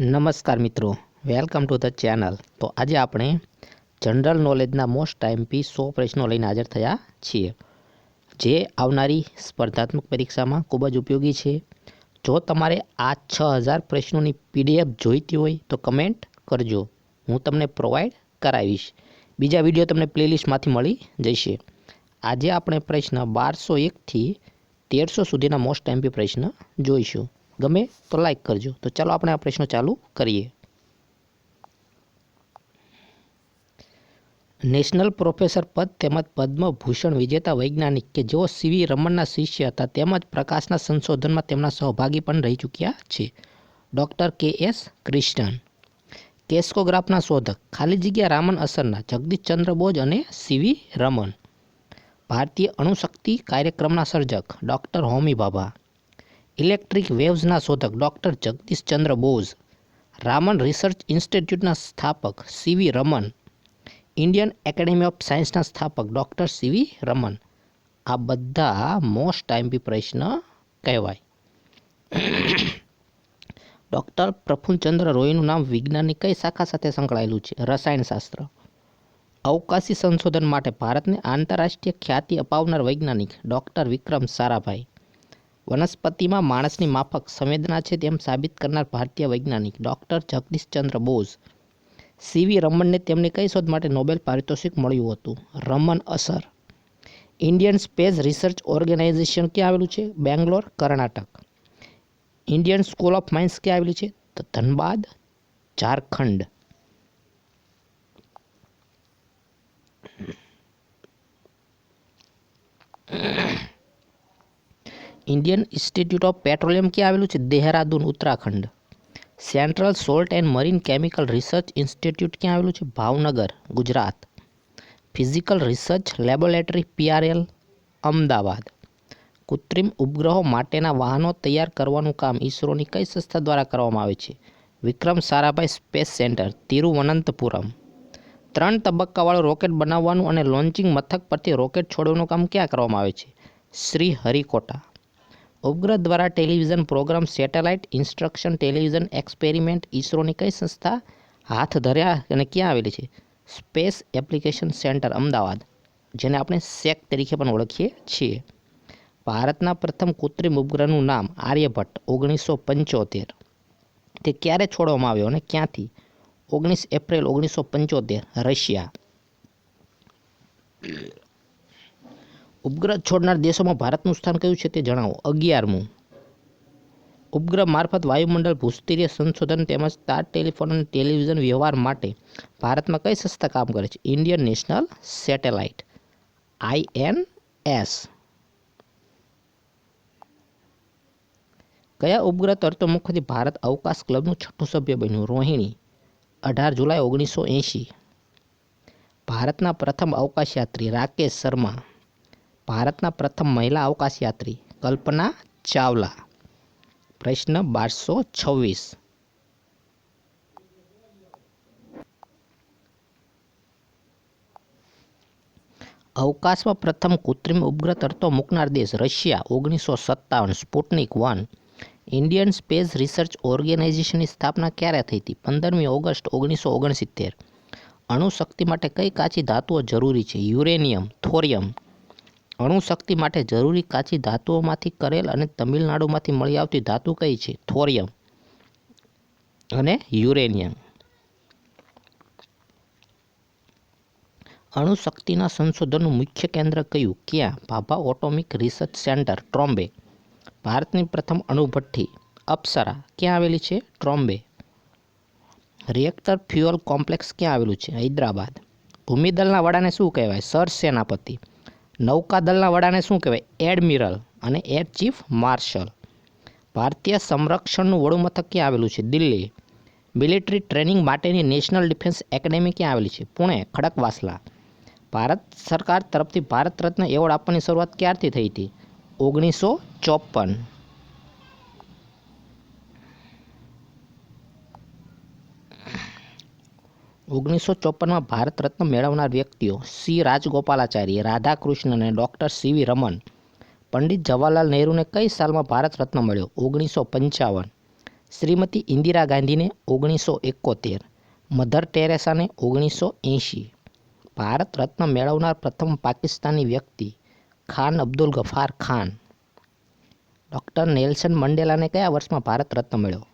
નમસ્કાર મિત્રો, welcome to the channel. તો આજે આપણે જનરલ નોલેજના મોસ્ટ ટાઈમપી સો પ્રશ્નો લઈને હાજર થયા છીએ, જે આવનારી સ્પર્ધાત્મક પરીક્ષામાં ખૂબ જ ઉપયોગી છે. જો તમારે આ છ હજાર પ્રશ્નોની પીડીએફ જોઈતી હોય તો કમેન્ટ કરજો, હું તમને પ્રોવાઈડ કરાવીશ. બીજા વીડિયો તમને પ્લેલિસ્ટમાંથી મળી જશે. આજે આપણે પ્રશ્ન બારસો એકથી તેરસો સુધીના મોસ્ટ ટાઈમપી પ્રશ્ન જોઈશું. ગમે તો લાઈક કરજો. તો ચાલો આપણે આ પ્રશ્નો ચાલુ કરીએ. નેશનલ પ્રોફેસર પદ તેમજ પદ્મભૂષણ વિજેતા વૈજ્ઞાનિક કે જેઓ સીવી રમણના શિષ્ય હતા તેમજ પ્રકાશના સંશોધનમાં તેમના સહભાગી પણ રહી ચૂક્યા છે. ડૉક્ટર કે એસ ક્રિસ્ટન કેસ્કોગ્રાફના શોધક. ખાલી જગ્યા રામન અસરના જગદીશચંદ્ર બોઝ અને સીવી રમન. ભારતીય અણુશક્તિ કાર્યક્રમના સર્જક. ડૉક્ટર હોમી ભાભા ઇલેક્ટ્રિક વેવ્સના શોધક ડૉક્ટર જગદીશચંદ્ર બોઝ, રામન રિસર્ચ ઇન્સ્ટિટ્યૂટના સ્થાપક C V Raman, Indian academy of સાયન્સના સ્થાપક ડૉક્ટર સીવી રમન. આ બધા મોસ્ટ ટાઈમપી પ્રશ્ન કહેવાય. ડૉક્ટર પ્રફુલ્લચંદ્ર રોયનું નામ વિજ્ઞાનની કઈ શાખા સાથે સંકળાયેલું છે, રસાયણશાસ્ત્ર. અવકાશી સંશોધન માટે ભારતને આંતરરાષ્ટ્રીય ખ્યાતિ અપાવનાર વૈજ્ઞાનિક ડૉક્ટર વિક્રમ સારાભાઈ. વનસ્પતિમાં માણસની માફક સંવેદના છે તેમ સાબિત કરનાર ભારતીય વૈજ્ઞાનિક doctor Jagadish Chandra Bose. C V રમણને તેમની કઈ શોધ માટે નોબેલ પારિતોષિક મળ્યું હતું? રમન અસર. ઇન્ડિયન સ્પેસ રિસર્ચ ઓર્ગેનાઇઝેશન ક્યાં આવેલું છે? Bangalore, Karnataka. Indian school of mines ક્યાં આવેલી છે? તો Dhanbad, Jharkhand. Indian institute of petroleum ક્યાં આવેલું છે? Dehradun, Uttarakhand. Central salt and marine chemical research institute ક્યાં આવેલું છે? Bhavnagar, Gujarat. Physical research laboratory PRL Ahmedabad. કૃત્રિમ ઉપગ્રહો માટેના વાહનો તૈયાર કરવાનું કામ ઇસરોની કઈ સંસ્થા દ્વારા કરવામાં આવે છે? Vikram Sarabhai space centre, Thiruvananthapuram. ત્રણ તબક્કાવાળું રોકેટ બનાવવાનું અને લોન્ચિંગ મથક પરથી રોકેટ છોડવાનું કામ ક્યાં કરવામાં આવે છે? શ્રી હરિકોટા. ઉપગ્રહ દ્વારા television programme satellite instruction television experiment ઇસરોની કઈ સંસ્થા હાથ ધર્યા અને ક્યાં આવેલી છે? Space application centre, Ahmedabad. જેને આપણે સેક તરીકે પણ ઓળખીએ છીએ. ભારતના પ્રથમ કૃત્રિમ ઉપગ્રહનું નામ આર્યભટ્ટ, ઓગણીસો પંચોતેર. તે ક્યારે છોડવામાં આવ્યો અને ક્યાંથી? ઓગણીસ એપ્રિલ ઓગણીસો પંચોતેર, રશિયા. ઉપગ્રહ છોડનાર દેશોમાં ભારતનું સ્થાન કયું છે તે જણાવો. અગિયારમું. ઉપગ્રહ મારફત વાયુમંડળ, ભૂસ્તરીય સંશોધન તેમજ તાર ટેલિફોન અને ટેલિવિઝન વ્યવહાર માટે ભારતમાં કઈ સંસ્થા કામ કરે છે? Indian national satellite. આઈએનએસ કયા ઉપગ્રહ તરતોમુખથી ભારત અવકાશ ક્લબનું છઠ્ઠું સભ્ય બન્યું? રોહિણી. અઢાર જુલાઈ ઓગણીસો એંશી. ભારતના પ્રથમ અવકાશયાત્રી રાકેશ શર્મા. ભારતના પ્રથમ મહિલા અવકાશયાત્રી કલ્પના ચાવલા. પ્રશ્ન બારસો છવ્વીસ. અવકાશમાં પ્રથમ કૃત્રિમ ઉપગ્રહ તરતો મૂકનાર દેશ રશિયા, ઓગણીસો સત્તાવન. Sputnik one. Indian space research ઓર્ગેનાઇઝેશનની સ્થાપના ક્યારે થઈ હતી? પંદરમી ઓગસ્ટ ઓગણીસો ઓગણસિત્તેર. અણુશક્તિ માટે કઈ કાચી ધાતુઓ જરૂરી છે? યુરેનિયમ, થોરિયમ અણુશક્તિ માટે જરૂરી કાચી ધાતુઓમાંથી કરેલ અને તમિલનાડુમાંથી મળી આવતી ધાતુ કઈ છે? થોરિયમ અને યુરેનિયમ. અણુશક્તિના સંશોધનનું મુખ્ય કેન્દ્ર કયું? ક્યાં? Bhabha atomic research centre, Trombay. ભારતની પ્રથમ અણુભઠ્ઠી, અપ્સરા, ક્યાં આવેલી છે? ટ્રોમ્બે. રિએક્ટર ફ્યુઅલ કોમ્પ્લેક્સ ક્યાં આવેલું છે? હૈદરાબાદ. ભૂમિદળના વડાને શું કહેવાય? સર સેનાપતિ. નૌકાદળના વડાને શું કહેવાય? એડમિરલ અને એર ચીફ માર્શલ. ભારતીય સંરક્ષણનું વડું મથક ક્યાં આવેલું છે? દિલ્હી. મિલિટરી ટ્રેનિંગ માટેની નેશનલ ડિફેન્સ એકેડેમી ક્યાં આવેલી છે? પુણે ખડકવાસલા ભારત સરકાર તરફથી ભારત રત્ન એવોર્ડ આપવાની શરૂઆત ક્યારથી થઈ હતી? ઓગણીસો ચોપન ઓગણીસો ચોપનમાં ભારત રત્ન મેળવનાર વ્યક્તિઓ સી. રાજગોપાલાચારી રાધાકૃષ્ણ અને doctor C V Raman Pandit Jawaharlal નહેરુને કઈ સાલમાં ભારત રત્ન મળ્યો? ઓગણીસો પંચાવન શ્રીમતી ઇન્દિરા ગાંધીને ઓગણીસો એકોતેર મધર ટેરેસાને ઓગણીસો એંશી ભારત રત્ન મેળવનાર પ્રથમ પાકિસ્તાની વ્યક્તિ ખાન અબ્દુલ ગફાર ખાન. ડૉક્ટર નેલ્સન મંડેલાને કયા વર્ષમાં ભારત રત્ન મળ્યો?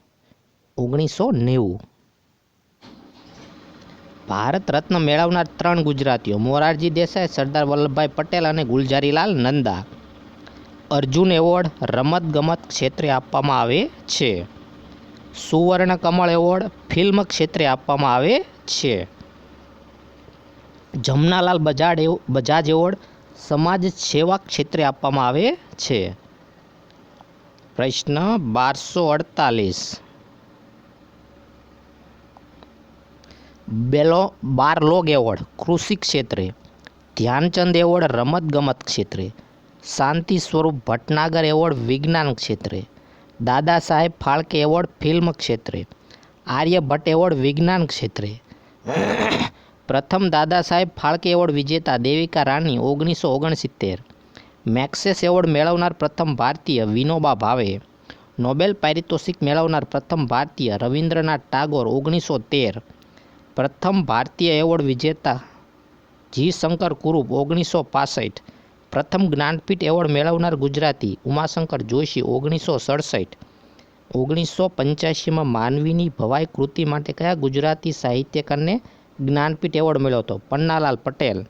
ઓગણીસો નેવું ભારત રત્ન મેળવનાર ત્રણ ગુજરાતીઓ, મોરારજી દેસાઈ, સરદાર વલ્લભભાઈ પટેલ અને ગુલઝારીલાલ નંદા. અર્જુન એવોર્ડ રમત ગમત ક્ષેત્રે આપવામાં આવે છે. સુવર્ણ કમળ એવોર્ડ ફિલ્મ ક્ષેત્રે આપવામાં આવે છે. જમનાલાલ બજાડ બજાજ એવોર્ડ સમાજ સેવા ક્ષેત્રે આપવામાં આવે છે. પ્રશ્ન બારસો અડતાલીસ. બેલો બારલોગ એવોર્ડ, કૃષિ ક્ષેત્રે, ધ્યાનચંદ એવોર્ડ, રમતગમત ક્ષેત્રે, શાંતિ સ્વરૂપ ભટનાગર એવોર્ડ, વિજ્ઞાન ક્ષેત્રે, દાદા સાહેબ ફાળકે એવોર્ડ, ફિલ્મ ક્ષેત્રે આર્યભટ્ટ એવોર્ડ, વિજ્ઞાન ક્ષેત્રે. પ્રથમ દાદા સાહેબ ફાળકે એવોર્ડ, વિજેતા દેવિકા રાની ઓગણીસો ઓગણસિત્તેર. મેક્સેસ એવોર્ડ મેળવનાર પ્રથમ ભારતીય, વિનોબા ભાવે. નોબેલ પારિતોષિક મેળવનાર પ્રથમ ભારતીય, રવિન્દ્રનાથ ટાગોર, ઓગણીસો તેર. પ્રથમ ભારતીય એવોર્ડ વિજેતા જી શંકર કુરુપ ઓગણીસો પાસઠ. પ્રથમ જ્ઞાનપીઠ એવોર્ડ મેળવનાર ગુજરાતી ઉમાશંકર જોશી ઓગણીસો સડસઠ. ઓગણીસો પંચ્યાસીમાં માનવીની ભવાઈ કૃતિ માટે કયા ગુજરાતી સાહિત્યકારને જ્ઞાનપીઠ એવોર્ડ મળ્યો હતો? પન્નાલાલ પટેલ.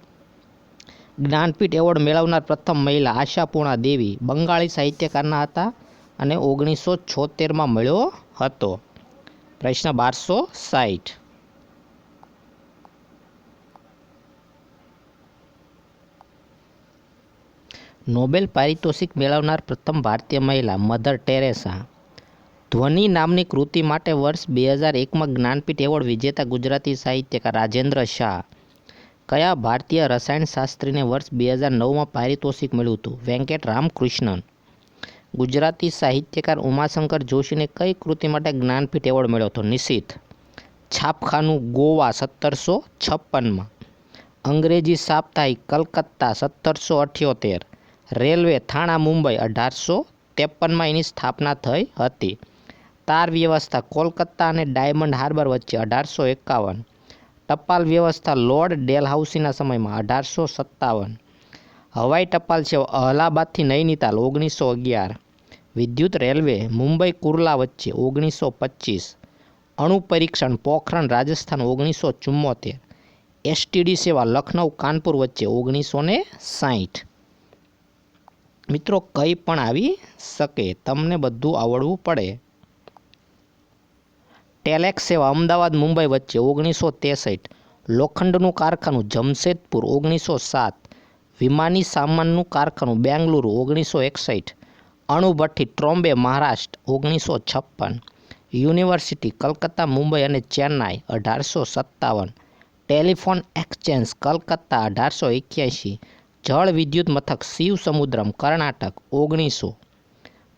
જ્ઞાનપીઠ એવોર્ડ મેળવનાર પ્રથમ મહિલા આશાપૂર્ણા દેવી બંગાળી સાહિત્યકારના હતા અને ઓગણીસો છોતેરમાં મળ્યો હતો. પ્રશ્ન બારસો સાઠ નોબેલ પારિતોષિક મેળવનાર પ્રથમ ભારતીય મહિલા, મધર ટેરેસા. ધ્વનિ નામની કૃતિ માટે વર્ષ બે હજાર એકમાં જ્ઞાનપીઠ એવોર્ડ વિજેતા ગુજરાતી સાહિત્યકાર રાજેન્દ્ર શાહ. કયા ભારતીય રસાયણશાસ્ત્રીને વર્ષ બે હજાર નવમાં પારિતોષિક મળ્યું હતું? વેંકટ રામકૃષ્ણન. ગુજરાતી સાહિત્યકાર ઉમાશંકર જોશીને કઈ કૃતિ માટે જ્ઞાનપીઠ એવોર્ડ મળ્યો હતો? નિશિત. છાપખાનું ગોવા સત્તરસો છપ્પનમાં. અંગ્રેજી સાપ્તાહિક કલકત્તા સત્તરસો અઠ્યોતેર. રેલવે થાણા મુંબઈ અઢારસો ત્રેપનમાં એની સ્થાપના થઈ હતી. તાર વ્યવસ્થા કોલકાતા અને ડાયમંડ હાર્બર વચ્ચે અઢારસો એકાવન. ટપાલ વ્યવસ્થા લોર્ડ ડેલહાઉસીના સમયમાં અઢારસો સત્તાવન. હવાઈ ટપાલ સેવા અલ્હાબાદથી નૈનીતાલ ઓગણીસો અગિયાર. વિદ્યુત રેલવે મુંબઈ કુર્લા વચ્ચે ઓગણીસો પચીસ. અણુ પરીક્ષણ પોખરણ રાજસ્થાન ઓગણીસો ચુમ્મોતેર એસટીડી સેવા લખનઉ કાનપુર વચ્ચે ઓગણીસો ને સાઠ મિત્રો, કંઈ પણ આવી શકે, તમને બધું આવડવું પડે. ટેલેક્સ સેવા અમદાવાદ, મુંબઈ વચ્ચે ઓગણીસો ત્રેસઠ લોખંડનું કારખાનું જમશેદપુર, ઓગણીસો સાત. વિમાની સામાનનું કારખાનું બેંગલુરુ, ઓગણીસો એકસઠ. અણુભઠ્ઠી, ટ્રોમ્બે, મહારાષ્ટ્ર, ઓગણીસો છપ્પન. યુનિવર્સિટી, કલકત્તા, મુંબઈ અને ચેન્નાઈ, અઢારસો સત્તાવન. ટેલિફોન એક્સચેન્જ, કલકત્તા, અઢારસો એક્યાસી. જળ વિદ્યુત મથક શિવ સમુદ્રમ, કર્ણાટક, ઓગણીસો.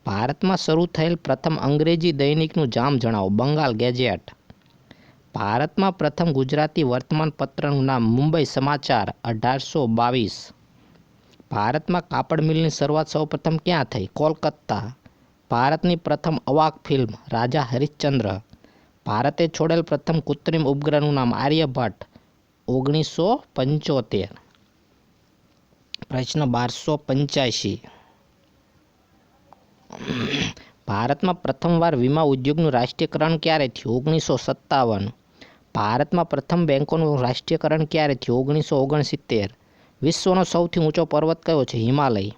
ભારતમાં શરૂ થયેલ પ્રથમ અંગ્રેજી દૈનિકનું જામ જણાવો બંગાળ ગેજેટ. ભારતમાં પ્રથમ ગુજરાતી વર્તમાનપત્રનું નામ મુંબઈ સમાચાર, અઢારસો બાવીસ. ભારતમાં કાપડ મિલની શરૂઆત સૌપ્રથમ ક્યાં થઈ? કોલકાતા. ભારતની પ્રથમ અવાક ફિલ્મ, રાજા હરિશ્ચંદ્ર. ભારતે છોડેલ પ્રથમ કૃત્રિમ ઉપગ્રહનું નામ આર્યભટ્ટ, ઓગણીસો પંચોતેર. પ્રશ્ન બારસો પંચ્યાસી ભારતમાં પ્રથમવાર વીમા ઉદ્યોગનું રાષ્ટ્રીયકરણ ક્યારે થયું? ઓગણીસો સત્તાવન. ભારતમાં પ્રથમ બેંકોનું રાષ્ટ્રીયકરણ ક્યારે થયું? ઓગણીસો ઓગણસિત્તેર. વિશ્વનો સૌથી ઊંચો પર્વત કયો છે? હિમાલય.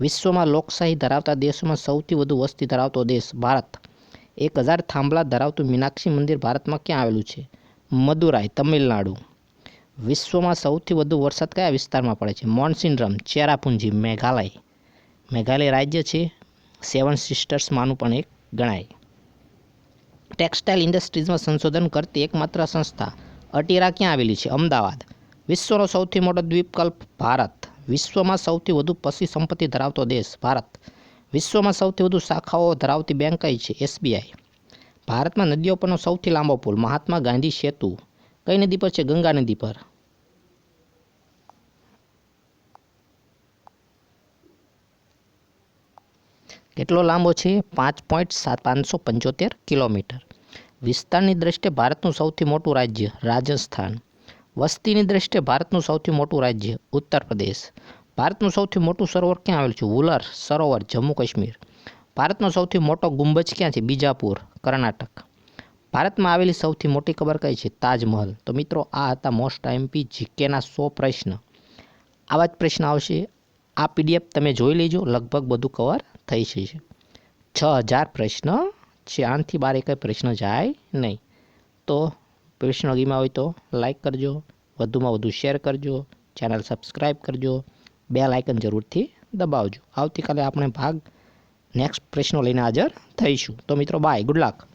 વિશ્વમાં લોકશાહી ધરાવતા દેશોમાં સૌથી વધુ વસ્તી ધરાવતો દેશ ભારત. એક હજાર થાંભલા ધરાવતું મીનાક્ષી મંદિર ભારતમાં ક્યાં આવેલું છે? મદુરાઈ, તમિલનાડુ. વિશ્વમાં સૌથી વધુ વરસાદ કયા વિસ્તારમાં પડે છે? મોન્સિનરમ ચેરાપુંજી, મેઘાલય. મેઘાલય રાજ્ય છે. સેવન સિસ્ટર્સમાંનું પણ એક ગણાય. ટેક્સટાઇલ ઇન્ડસ્ટ્રીઝમાં સંશોધન કરતી એકમાત્ર સંસ્થા અટીરા ક્યાં આવેલી છે? અમદાવાદ. વિશ્વનો સૌથી મોટો દ્વીપકલ્પ ભારત. વિશ્વમાં સૌથી વધુ પશુ સંપત્તિ ધરાવતો દેશ ભારત. વિશ્વમાં સૌથી વધુ શાખાઓ ધરાવતી બેંક કઈ છે? એસબીઆઈ ભારતમાં નદીઓ પરનો સૌથી લાંબો પુલ, મહાત્મા ગાંધી સેતુ. કઈ નદી પર છે? ગંગા નદી પર. કેટલો લાંબો છે? પાંચ પોઈન્ટ સાત પાંચસો પંચોતેર કિલોમીટર. વિસ્તારની દ્રષ્ટિએ ભારતનું સૌથી મોટું રાજ્ય રાજસ્થાન. વસ્તીની દ્રષ્ટિએ ભારતનું સૌથી મોટું રાજ્ય ઉત્તર પ્રદેશ ભારતનું સૌથી મોટું સરોવર ક્યાં આવેલું છે? વુલર સરોવર, જમ્મુ કાશ્મીર. ભારતનો સૌથી મોટો ગુંબજ ક્યાં છે? બીજાપુર, કર્ણાટક. ભારતમાં આવેલી સૌથી મોટી કબર કઈ છે? તાજમહલ. તો મિત્રો, આ હતા મોસ્ટ એમપી જીકેના સો પ્રશ્ન. આવા જ પ્રશ્ન આવશે. આ પીડીએફ તમે જોઈ લેજો. લગભગ બધું કવર થઈ જશે. છ હજાર પ્રશ્ન છે. આનાથી બાર કંઈ પ્રશ્ન જાય નહીં. તો પ્રશ્ન ગીમાં હોય તો લાઇક કરજો. વધુમાં વધુ શેર કરજો. ચેનલ સબસ્ક્રાઈબ કરજો. બે લાઇકન જરૂરથી દબાવજો. આવતીકાલે આપણે ભાગ નેક્સ્ટ પ્રશ્નો લઈને હાજર થઈશું. તો મિત્રો બાય ગુડ લક